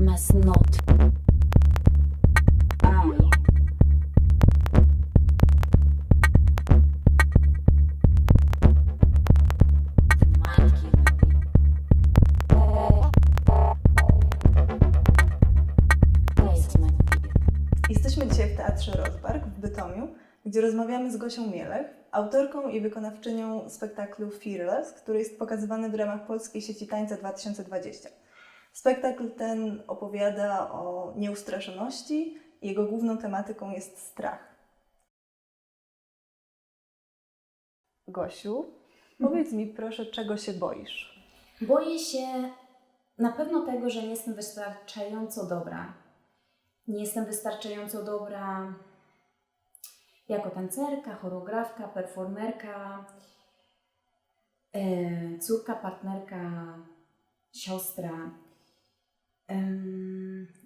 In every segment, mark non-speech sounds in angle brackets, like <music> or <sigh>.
must not. I. Jesteśmy dzisiaj w Teatrze Rozbark w Bytomiu, gdzie rozmawiamy z Gosią Mielech, autorką i wykonawczynią spektaklu Fearless, który jest pokazywany w ramach Polskiej Sieci Tańca 2020. Spektakl ten opowiada o nieustraszoności. Jego główną tematyką jest strach. Gosiu, powiedz mi proszę, czego się boisz? Boję się na pewno tego, że nie jestem wystarczająco dobra. Nie jestem wystarczająco dobra jako tancerka, choreografka, performerka, e, córka, partnerka, siostra.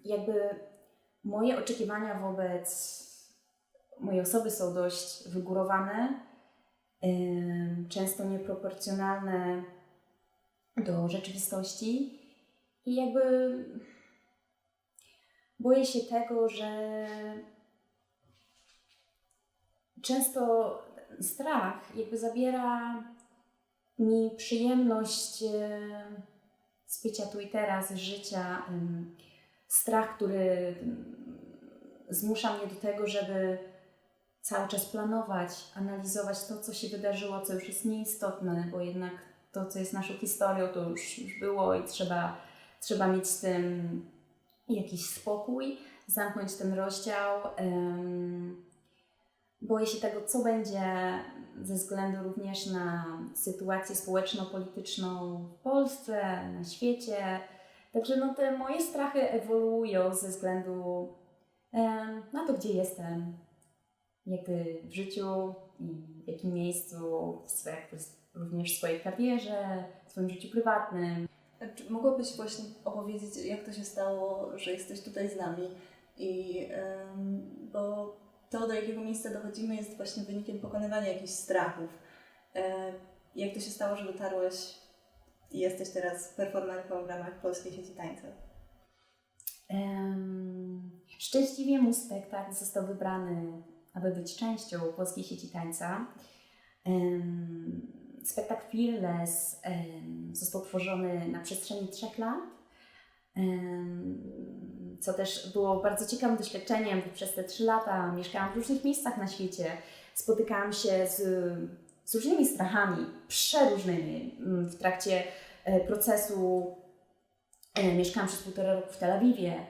Jakby moje oczekiwania wobec mojej osoby są dość wygórowane, często nieproporcjonalne do rzeczywistości i jakby boję się tego, że często strach jakby zabiera mi przyjemność z bycia tu i teraz, z życia. Strach, który zmusza mnie do tego, żeby cały czas planować, analizować to, co się wydarzyło, co już jest nieistotne, bo jednak to, co jest naszą historią, to już, już było i trzeba, trzeba mieć z tym jakiś spokój, zamknąć ten rozdział. Boję się tego, co będzie ze względu również na sytuację społeczno-polityczną w Polsce, na świecie. Także no, te moje strachy ewoluują ze względu na to, gdzie jestem, jakby w życiu i w jakim miejscu, w również w swojej karierze, w swoim życiu prywatnym. Czy mogłabyś właśnie opowiedzieć, jak to się stało, że jesteś tutaj z nami? I bo to, do jakiego miejsca dochodzimy, jest właśnie wynikiem pokonywania jakichś strachów. E, jak to się stało, że dotarłeś i jesteś teraz performerką w ramach Polskiej Sieci Tańca? Em, Szczęśliwie mój spektakl został wybrany, aby być częścią Polskiej Sieci Tańca. Em, Spektakl Fearless em, został tworzony na przestrzeni trzech lat, co też było bardzo ciekawym doświadczeniem. bo Przez te trzy lata mieszkałam w różnych miejscach na świecie, spotykałam się z, z różnymi strachami, przeróżnymi mm, w trakcie e, procesu. E, Mieszkałam przez półtora roku w Tel Awiwie,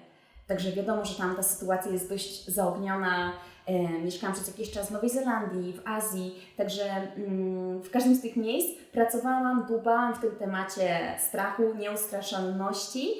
Także wiadomo, że tam ta sytuacja jest dość zaogniona. E, mieszkałam przez jakiś czas w Nowej Zelandii, w Azji, także mm, w każdym z tych miejsc pracowałam, dłubałam w tym temacie strachu, nieustraszalności.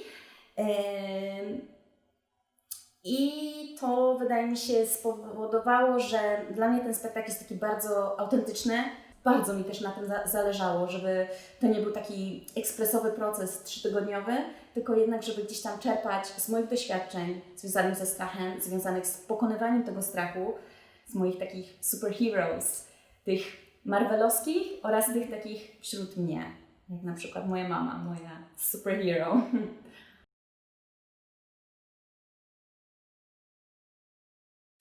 I to wydaje mi się spowodowało, że dla mnie ten spektakl jest taki bardzo autentyczny. Bardzo mi też na tym za- zależało, żeby to nie był taki ekspresowy proces trzytygodniowy, tylko jednak, żeby gdzieś tam czerpać z moich doświadczeń związanych ze strachem, związanych z pokonywaniem tego strachu, z moich takich superheroes, tych marvelowskich oraz tych takich wśród mnie, jak na przykład moja mama, moja superhero. <laughs>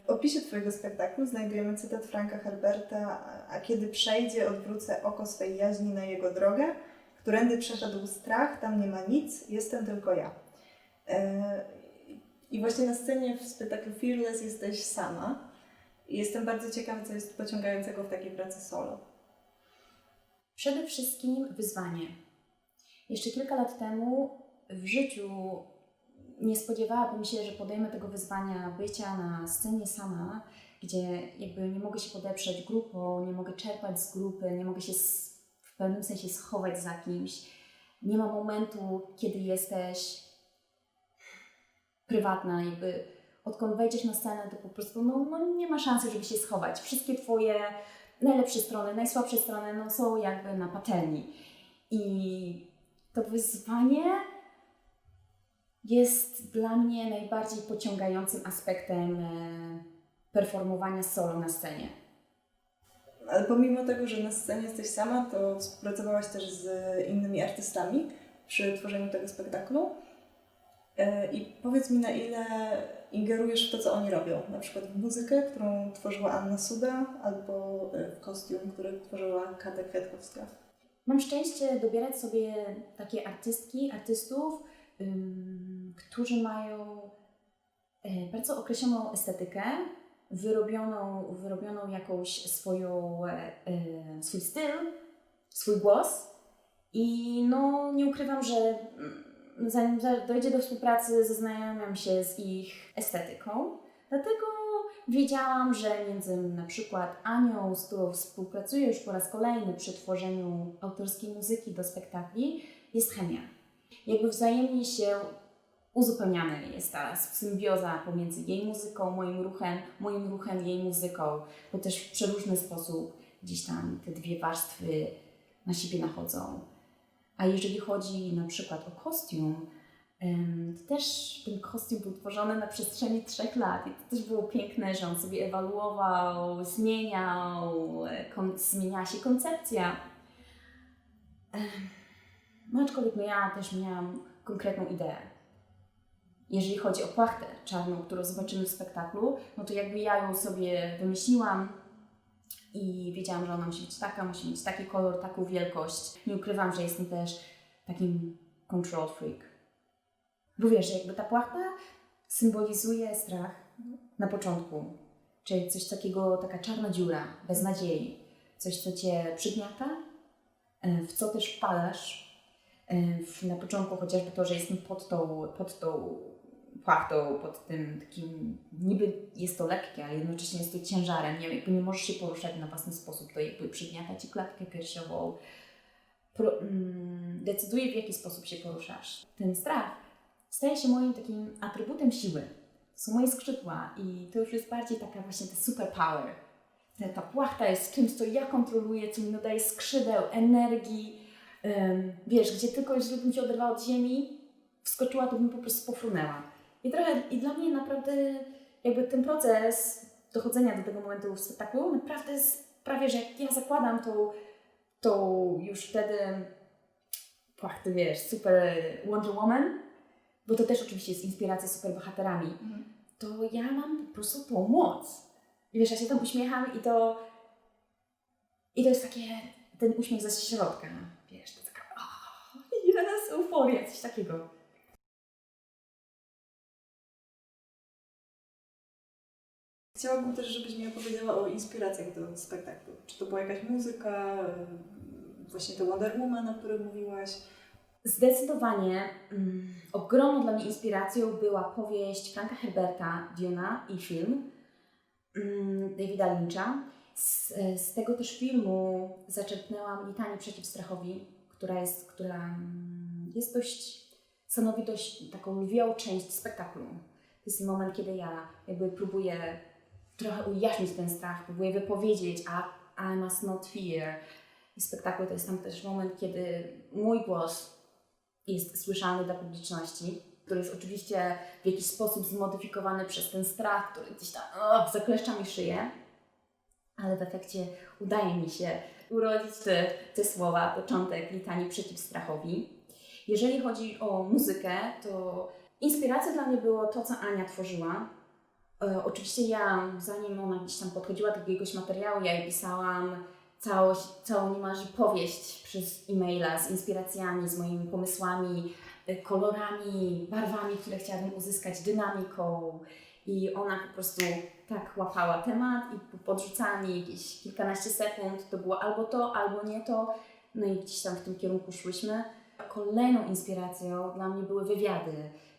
W opisie Twojego spektaklu znajdujemy cytat Franka Herberta, a kiedy przejdzie, odwrócę oko swej jaźni na jego drogę, którędy przeszedł strach, tam nie ma nic, jestem tylko ja. E, I właśnie na scenie w spektaklu Fearless jesteś sama. Jestem bardzo ciekawa, co jest pociągającego w takiej pracy solo. Przede wszystkim wyzwanie. Jeszcze kilka lat temu w życiu nie spodziewałabym się, że podejmę tego wyzwania bycia na scenie sama, gdzie jakby nie mogę się podeprzeć grupą, nie mogę czerpać z grupy, nie mogę się w pewnym sensie schować za kimś. Nie ma momentu, kiedy jesteś prywatna, jakby odkąd wejdziesz na scenę, to po prostu no, no nie ma szansy, żeby się schować. Wszystkie Twoje najlepsze strony, najsłabsze strony no, są jakby na patelni. I to wyzwanie jest dla mnie najbardziej pociągającym aspektem e, performowania solo na scenie. Ale pomimo tego, że na scenie jesteś sama, to współpracowałaś też z innymi artystami przy tworzeniu tego spektaklu. E, I powiedz mi, na ile ingerujesz w to, co oni robią? Na przykład w muzykę, którą tworzyła Anna Suda, albo e, w kostium, który tworzyła Kata Kwiatkowska. Mam szczęście dobierać sobie takie artystki, artystów, którzy mają e, bardzo określoną estetykę, wyrobioną, wyrobioną jakąś swoją, e, swój styl, swój głos. I no, nie ukrywam, że mm, zanim za- dojdzie do współpracy, zaznajamiam się z ich estetyką. Dlatego wiedziałam, że między na przykład Anią, z którą współpracuję już po raz kolejny przy tworzeniu autorskiej muzyki do spektakli, jest chemia. Jakby wzajemnie się uzupełniamy. Jest ta symbioza pomiędzy jej muzyką, moim ruchem, moim ruchem, jej muzyką, bo też w przeróżny sposób gdzieś tam te dwie warstwy na siebie nachodzą. A jeżeli chodzi na przykład o kostium, to też ten kostium był tworzony na przestrzeni trzech lat i to też było piękne, że on sobie ewaluował, zmieniał, e, zmieniała się koncepcja. No aczkolwiek no ja też miałam konkretną ideę. Jeżeli chodzi o płachtę czarną, którą zobaczymy w spektaklu, no to jakby ja ją sobie wymyśliłam i wiedziałam, że ona musi być taka, musi mieć taki kolor, taką wielkość. Nie ukrywam, że jestem też takim control freak. Bo wiesz, jakby ta płachta symbolizuje strach na początku. Czyli coś takiego, taka czarna dziura, bez nadziei. Coś, co cię przygniata, e, w co też wpadasz. Na początku chociażby to, że jestem pod tą, pod tą płachtą, pod tym takim, niby jest to lekkie, ale jednocześnie jest to ciężarem, nie, jakby nie możesz się poruszać na własny sposób, to jakby przygniata Ci klatkę piersiową, Pro, mm, decyduje w jaki sposób się poruszasz. Ten strach staje się moim takim atrybutem siły. Są moje skrzydła i to już jest bardziej taka właśnie ta superpower. Ta, ta płachta jest czymś, co ja kontroluję, co mi nadaje skrzydeł, energii. Wiesz, gdzie tylko jeżeli bym się oderwała od ziemi, wskoczyła, to bym po prostu pofrunęła. I trochę, i dla mnie naprawdę jakby ten proces dochodzenia do tego momentu w spektaklu naprawdę jest prawie, że jak ja zakładam tą, tą już wtedy płachty, wiesz, super Wonder Woman, bo to też oczywiście jest inspiracja super bohaterami, to ja mam po prostu tą moc. I wiesz, ja się tam uśmiecham i to i to jest takie, ten uśmiech ze środka, wiesz, to taka, oh, jest euforia, coś takiego. Chciałabym też, żebyś mi opowiedziała o inspiracjach do spektaklu. Czy to była jakaś muzyka, y, właśnie to Wonder Woman, o którym mówiłaś? Zdecydowanie mm, ogromną dla mnie inspiracją była powieść Franka Herberta, Duna i film mm, Davida Lyncha. Z, z tego też filmu zaczerpnęłam litanię przeciw strachowi, która jest, która mm, jest dość, stanowi dość taką lwią część spektaklu. To jest moment, kiedy ja jakby próbuję trochę ujaśnić ten strach, próbuję wypowiedzieć a I must not fear. I spektaklu to jest tam też moment, kiedy mój głos jest słyszalny dla publiczności, który jest oczywiście w jakiś sposób zmodyfikowany przez ten strach, który gdzieś tam o, zakleszcza mi szyję, ale w efekcie udaje mi się urodzić te, te słowa, początek litanii przeciw strachowi. Jeżeli chodzi o muzykę, to inspiracją dla mnie było to, co Ania tworzyła. E, oczywiście ja, zanim ona gdzieś tam podchodziła do jakiegoś materiału, ja jej pisałam całość, całą niemalże powieść przez e-maila z inspiracjami, z moimi pomysłami, y, kolorami, barwami, które chciałabym uzyskać, dynamiką. I ona po prostu tak łapała temat i po podrzucała mi jakieś kilkanaście sekund. To było albo to, albo nie to. No i gdzieś tam w tym kierunku szłyśmy. Kolejną inspiracją dla mnie były wywiady,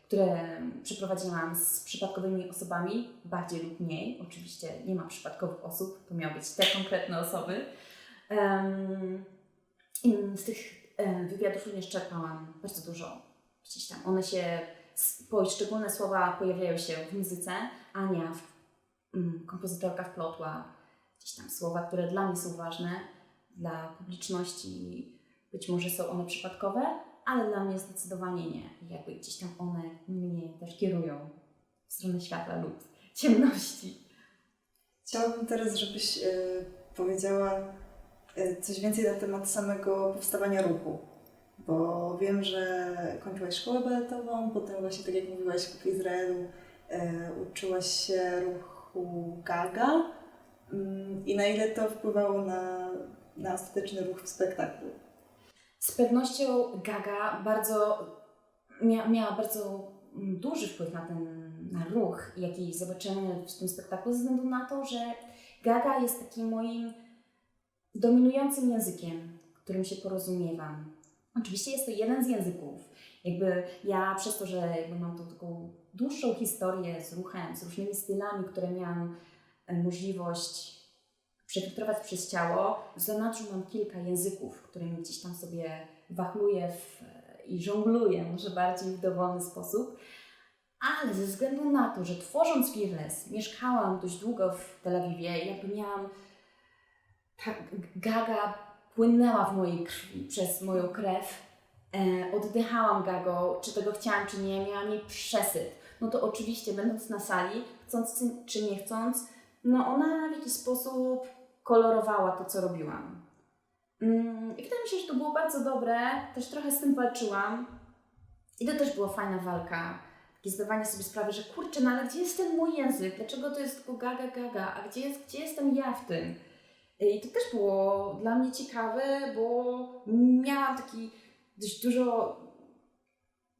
które przeprowadziłam z przypadkowymi osobami, bardziej lub mniej. Oczywiście nie ma przypadkowych osób, to miały być te konkretne osoby. I z tych em, wywiadów również czerpałam bardzo dużo. Gdzieś tam one się, poszczególne słowa pojawiają się w muzyce. Ania, w, mm, kompozytorka wplotła gdzieś tam słowa, które dla mnie są ważne, dla publiczności być może są one przypadkowe, ale dla mnie zdecydowanie nie. Jakby gdzieś tam one mnie też kierują w stronę światła lub ciemności. Chciałabym teraz, żebyś y, powiedziała y, coś więcej na temat samego powstawania ruchu. Bo wiem, że kończyłaś szkołę baletową, potem właśnie tak jak mówiłaś w Izraelu e, uczyłaś się ruchu Gaga. Mm, I na ile to wpływało na, na ostateczny ruch w spektaklu? Z pewnością Gaga bardzo mia, miała bardzo mm, duży wpływ na ten na ruch, jaki zobaczymy w tym spektaklu, ze względu na to, że Gaga jest takim moim dominującym językiem, którym się porozumiewam. Oczywiście jest to jeden z języków. Jakby ja przez to, że jakby mam tą taką dłuższą historię z ruchem, z różnymi stylami, które miałam e, możliwość przefiltrować przez ciało, że mam kilka języków, którymi gdzieś tam sobie wachluję w, i żongluję, może bardziej w dowolny sposób. Ale ze względu na to, że tworząc Fearless mieszkałam dość długo w Tel Awiwie jakby miałam ta gaga płynęła w mojej krwi, przez moją krew, e, oddychałam gagą, czy tego chciałam, czy nie, miałam jej przesyt. No to oczywiście, będąc na sali, chcąc czy nie chcąc, no ona w jakiś sposób kolorowała to, co robiłam. Mm, I wydaje mi się, że to było bardzo dobre, też trochę z tym walczyłam. I to też była fajna walka. Takie zdawanie sobie sprawy, że kurczę, no ale gdzie jest ten mój język? Dlaczego to jest tylko gaga, gaga? A gdzie, jest, gdzie jestem ja w tym? I to też było dla mnie ciekawe, bo miałam taki dość dużo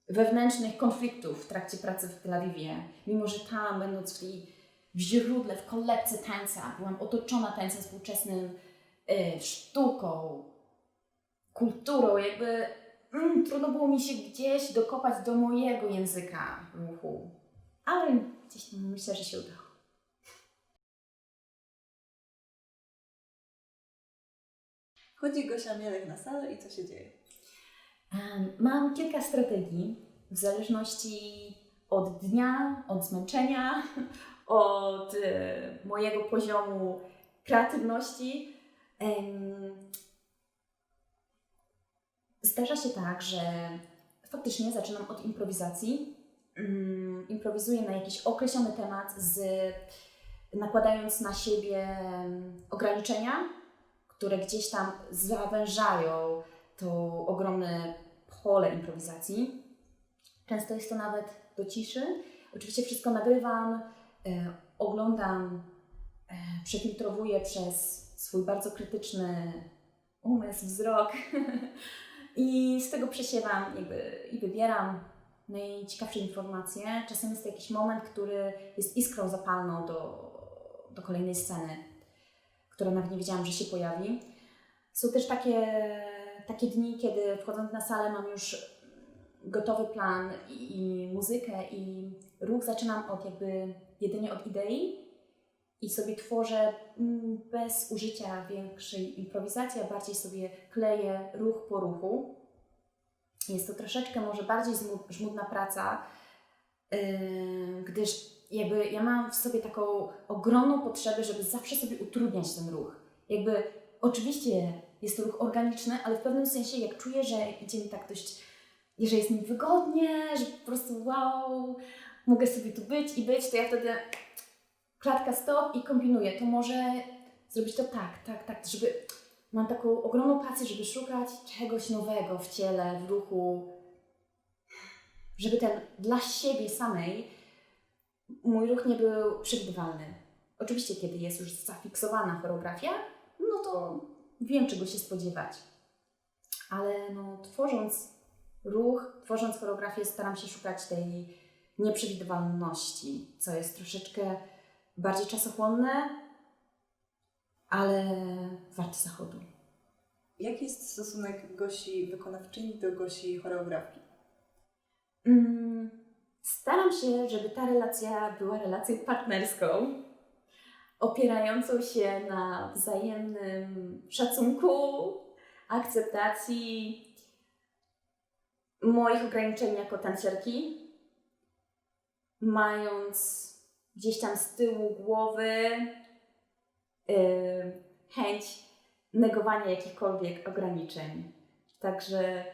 wewnętrznych konfliktów w trakcie pracy w Tel Awiwie. Mimo, że tam, będąc w tej w źródle, w kolebce tańca, byłam otoczona tańcem współczesnym, y, sztuką, kulturą, jakby mm, trudno było mi się gdzieś dokopać do mojego języka ruchu. Ale gdzieś myślę, że się udało. Chodzi Gosia Mielek na salę i co się dzieje? Mam kilka strategii w zależności od dnia, od zmęczenia, <laughs> od e, mojego poziomu kreatywności. Zdarza się tak, że faktycznie zaczynam od improwizacji. Mm, Improwizuję na jakiś określony temat, z, nakładając na siebie ograniczenia, które gdzieś tam zawężają to ogromne pole improwizacji. Często jest to nawet do ciszy. Oczywiście wszystko nagrywam, e, oglądam, e, przefiltrowuję przez swój bardzo krytyczny umysł, wzrok <laughs> i z tego przesiewam jakby, i wybieram najciekawsze informacje. Czasem jest to jakiś moment, który jest iskrą zapalną do, do kolejnej sceny, która nawet nie wiedziałam, że się pojawi. Są też takie, takie dni, kiedy wchodząc na salę mam już gotowy plan i, i muzykę i ruch zaczynam od jakby jedynie od idei i sobie tworzę mm, bez użycia większej improwizacji, a bardziej sobie kleję ruch po ruchu. Jest to troszeczkę może bardziej żmudna praca, yy, gdyż jakby ja mam w sobie taką ogromną potrzebę, żeby zawsze sobie utrudniać ten ruch. Jakby oczywiście jest to ruch organiczny, ale w pewnym sensie jak czuję, że idzie mi tak dość, że jest mi wygodnie, że po prostu wow, mogę sobie tu być i być, to ja wtedy klatka stop i kombinuję. To może zrobić to tak, tak, tak, żeby mam taką ogromną pasję, żeby szukać czegoś nowego w ciele, w ruchu, żeby ten dla siebie samej mój ruch nie był przewidywalny. Oczywiście, kiedy jest już zafiksowana choreografia, no to wiem, czego się spodziewać. Ale no, tworząc ruch, tworząc choreografię, staram się szukać tej nieprzewidywalności, co jest troszeczkę bardziej czasochłonne, ale warte zachodu. Jaki jest stosunek Gosi wykonawczyni do Gosi choreografki? Mm, Staram się, żeby ta relacja była relacją partnerską, opierającą się na wzajemnym szacunku, akceptacji moich ograniczeń jako tancerki, mając gdzieś tam z tyłu głowy yy, chęć negowania jakichkolwiek ograniczeń. Także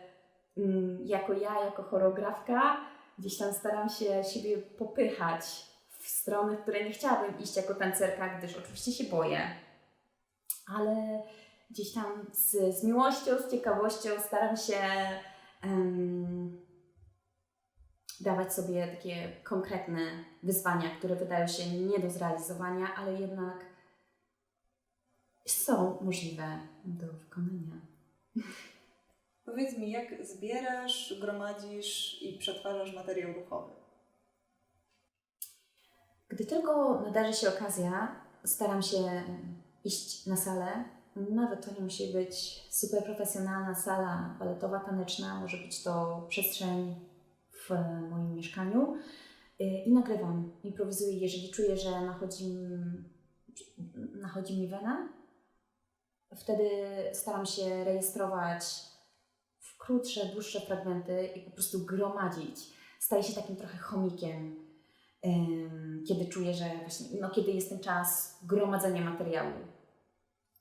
mm, jako ja, jako choreografka, gdzieś tam staram się siebie popychać w strony, w które nie chciałabym iść jako tancerka, gdyż oczywiście się boję. Ale gdzieś tam z, z miłością, z ciekawością staram się em, dawać sobie takie konkretne wyzwania, które wydają się nie do zrealizowania, ale jednak są możliwe do wykonania. Powiedz mi, jak zbierasz, gromadzisz i przetwarzasz materiał ruchowy? Gdy tylko nadarzy się okazja, staram się iść na salę. Nawet to nie musi być super profesjonalna sala baletowa, taneczna, może być to przestrzeń w moim mieszkaniu. Y, I nagrywam, improwizuję, jeżeli czuję, że nachodzi, nachodzi mi wena. Wtedy staram się rejestrować krótsze, dłuższe fragmenty i po prostu gromadzić. Staję się takim trochę chomikiem em, kiedy czuję, że właśnie, no kiedy jest ten czas gromadzenia materiału.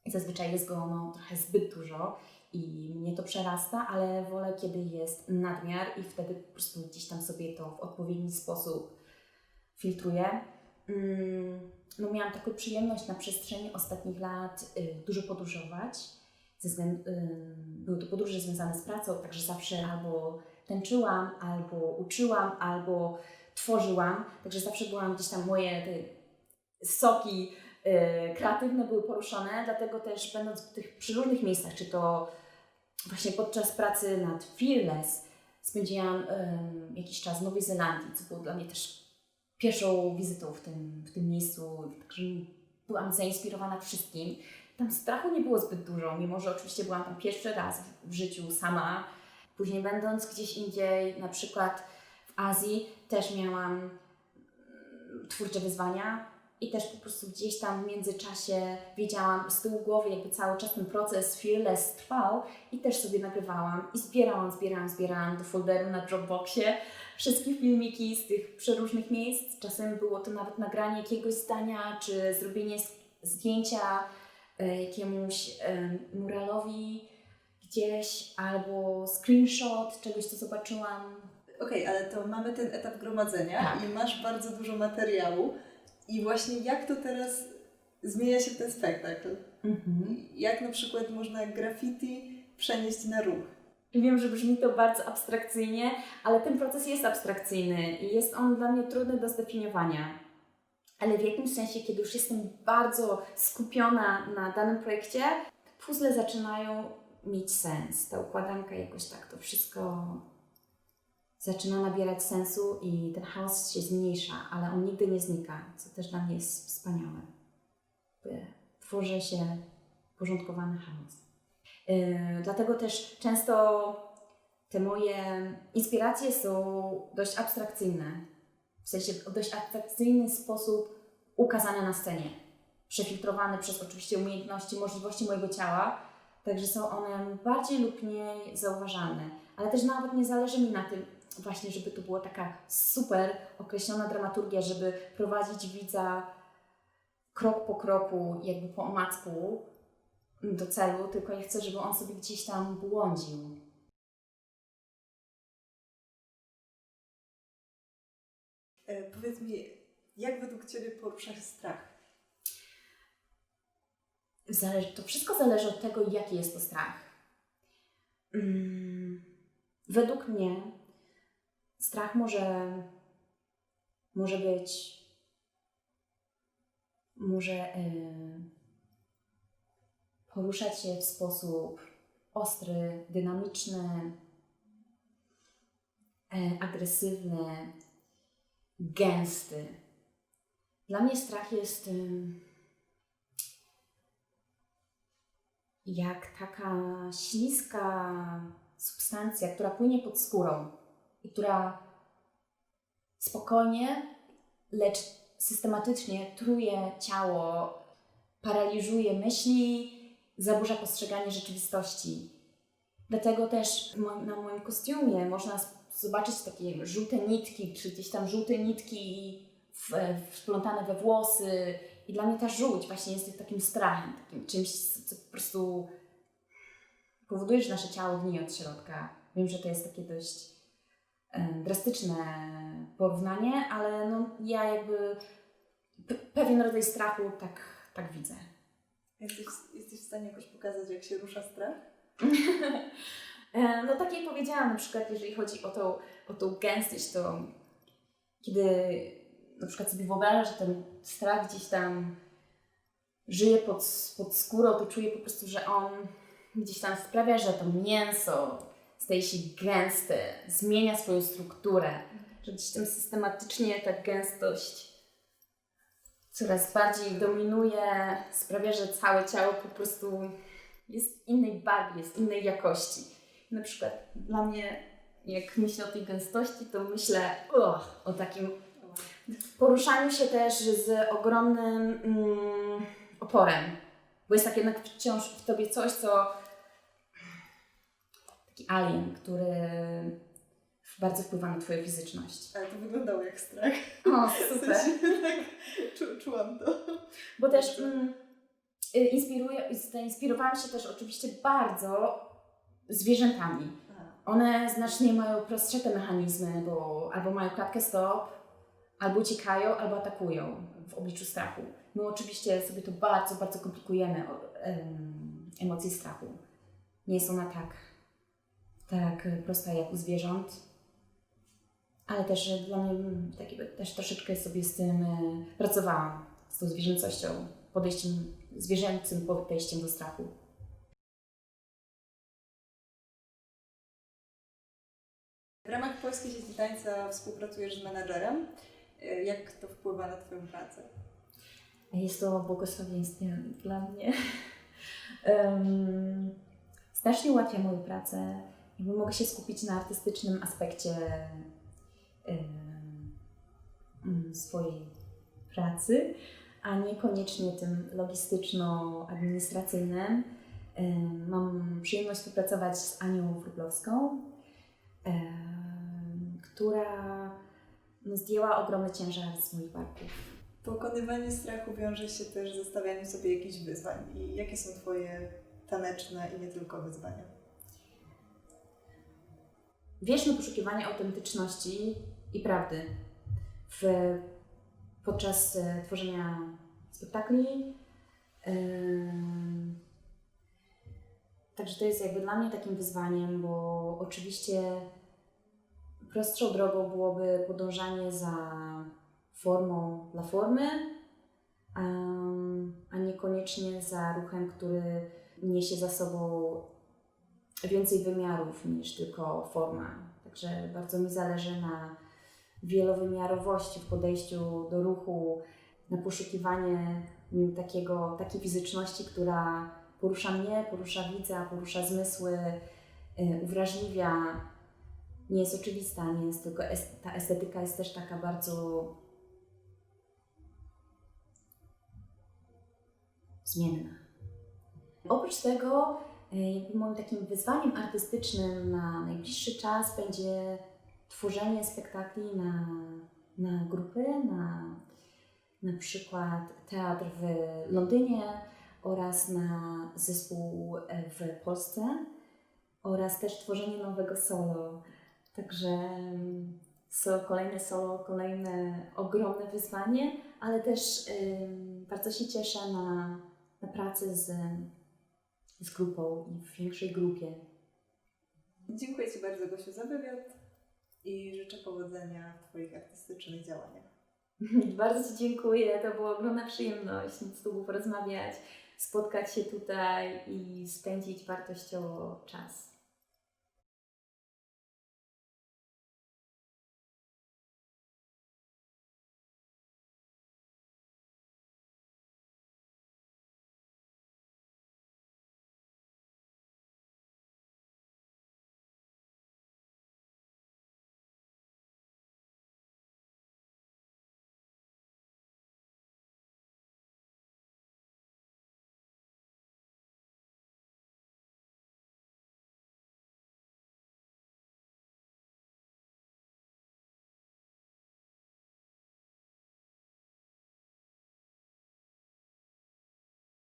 Zazwyczaj jest go no, trochę zbyt dużo i mnie to przerasta, ale wolę, kiedy jest nadmiar i wtedy po prostu gdzieś tam sobie to w odpowiedni sposób filtruję. Mm, No, miałam taką przyjemność na przestrzeni ostatnich lat y, dużo podróżować. Ze względu, y, były to podróże związane z pracą, także zawsze albo tańczyłam, albo uczyłam, albo tworzyłam, także zawsze byłam gdzieś tam moje te soki y, kreatywne były poruszone, dlatego też będąc w tych przeróżnych miejscach, czy to właśnie podczas pracy nad Fearless spędziłam jakiś czas w Nowej Zelandii, co było dla mnie też pierwszą wizytą w tym, w tym miejscu, także byłam zainspirowana wszystkim. Tam strachu nie było zbyt dużo, mimo że oczywiście byłam tam pierwszy raz w, życiu sama. Później będąc gdzieś indziej, na przykład w Azji, też miałam twórcze wyzwania i też po prostu gdzieś tam w międzyczasie wiedziałam z tyłu głowy, jakby cały czas ten proces Fearless trwał i też sobie nagrywałam i zbierałam, zbierałam, zbierałam do folderu na Dropboxie wszystkie filmiki z tych przeróżnych miejsc. Czasem było to nawet nagranie jakiegoś zdania, czy zrobienie zdjęcia jakiemuś e, muralowi gdzieś, albo screenshot czegoś, co zobaczyłam Okej, ale to mamy ten etap gromadzenia Tak. i masz bardzo dużo materiału. I właśnie jak to teraz zmienia się ten spektakl? Jak na przykład można graffiti przenieść na ruch? Wiem, że brzmi to bardzo abstrakcyjnie, ale ten proces jest abstrakcyjny i jest on dla mnie trudny do zdefiniowania. Ale w jakimś sensie, kiedy już jestem bardzo skupiona na danym projekcie, puzzle zaczynają mieć sens. Ta układanka jakoś tak, to wszystko zaczyna nabierać sensu i ten chaos się zmniejsza, ale on nigdy nie znika, co też dla mnie jest wspaniałe. Tworzy się porządkowany chaos. Yy, dlatego też często te moje inspiracje są dość abstrakcyjne. W sensie w dość abstrakcyjny sposób ukazane na scenie. Przefiltrowane przez oczywiście umiejętności, możliwości mojego ciała. Także są one bardziej lub mniej zauważalne. Ale też nawet nie zależy mi na tym właśnie, żeby to była taka super określona dramaturgia, żeby prowadzić widza krok po kroku, jakby po omacku, do celu, tylko ja chcę, żeby on sobie gdzieś tam błądził. Powiedz mi, jak według Ciebie poruszasz strach? Zależy, to wszystko zależy od tego, jaki jest to strach. Mm, według mnie strach może, może być, może e, poruszać się w sposób ostry, dynamiczny, e, agresywny, gęsty. Dla mnie strach jest ym, jak taka śliska substancja, która płynie pod skórą i która spokojnie, lecz systematycznie truje ciało, paraliżuje myśli, zaburza postrzeganie rzeczywistości. Dlatego też na moim kostiumie można zobaczyć takie żółte nitki, czy gdzieś tam żółte nitki w, wplątane we włosy. I dla mnie ta żółć właśnie jest takim strachem, takim czymś, co po prostu powoduje, że nasze ciało gnie od środka. Wiem, że to jest takie dość em, drastyczne porównanie, ale no, ja jakby pe- pewien rodzaj strachu tak, tak widzę. Jesteś, jesteś w stanie jakoś pokazać, jak się rusza strach? <laughs> E, No tak jak powiedziałam, na przykład jeżeli chodzi o tą, o tą gęstość, to kiedy na przykład sobie wyobrażam, że ten strach gdzieś tam żyje pod, pod skórą, to czuję po prostu, że on gdzieś tam sprawia, że to mięso staje się gęste, zmienia swoją strukturę, że gdzieś tam systematycznie ta gęstość coraz bardziej dominuje, sprawia, że całe ciało po prostu jest innej barwy, jest innej jakości. Na przykład dla mnie, jak myślę o tej gęstości, to myślę o, o takim poruszaniu się też z ogromnym mm, oporem, bo jest tak jednak wciąż w tobie coś, co taki alien, który bardzo wpływa na twoją fizyczność. Ale to wyglądało jak strach. O, <laughs> W super. sensie, tak, czu, czułam to. Bo też mm, y, inspiruje, zainspirowałam się też oczywiście bardzo zwierzętami. One znacznie mają prostsze te mechanizmy, bo albo mają klatkę stop, albo uciekają, albo atakują w obliczu strachu. My oczywiście sobie to bardzo, bardzo komplikujemy, emocje strachu. Nie jest ona tak, tak prosta jak u zwierząt, ale też dla mnie tak też troszeczkę sobie z tym e, pracowałam, z tą zwierzęcością, podejściem, zwierzęcym podejściem do strachu. W ramach Polskiej Sieci Tańca współpracujesz z menadżerem. Y, Jak to wpływa na Twoją pracę? Jest to błogosławieństwem dla mnie. <laughs> Em, znacznie ułatwia moją pracę. Mogę się skupić na artystycznym aspekcie mm, swojej pracy, a niekoniecznie tym logistyczno-administracyjnym. Em, Mam przyjemność współpracować z Anią Wróblowską, która no, zdjęła ogromny ciężar z moich barków. Pokonywanie strachu wiąże się też ze stawianiem sobie jakichś wyzwań. I jakie są Twoje taneczne i nie tylko wyzwania? wieczne poszukiwanie autentyczności i prawdy w, podczas e, tworzenia spektakli. Także to jest jakby dla mnie takim wyzwaniem, bo oczywiście prostszą drogą byłoby podążanie za formą dla formy, a niekoniecznie za ruchem, który niesie za sobą więcej wymiarów niż tylko forma. Także bardzo mi zależy na wielowymiarowości w podejściu do ruchu, na poszukiwanie takiego, takiej fizyczności, która porusza mnie, porusza widza, porusza zmysły, y, uwrażliwia. Nie jest oczywista, nie jest tylko ta estetyka jest też taka bardzo zmienna. Oprócz tego E, Jakby moim takim wyzwaniem artystycznym na najbliższy czas będzie tworzenie spektakli na, na grupy, na na przykład teatr w Londynie oraz na zespół e, w Polsce oraz też tworzenie nowego solo. Także mm, so, kolejne solo, kolejne ogromne wyzwanie, ale też ym, bardzo się cieszę na, na pracę z z grupą i w większej grupie. Dziękuję Ci bardzo, Gosiu, za wywiad i życzę powodzenia w Twoich artystycznych działaniach. <laughs> Bardzo Ci dziękuję, to była ogromna przyjemność z Tobą porozmawiać, spotkać się tutaj i spędzić wartościowo czas.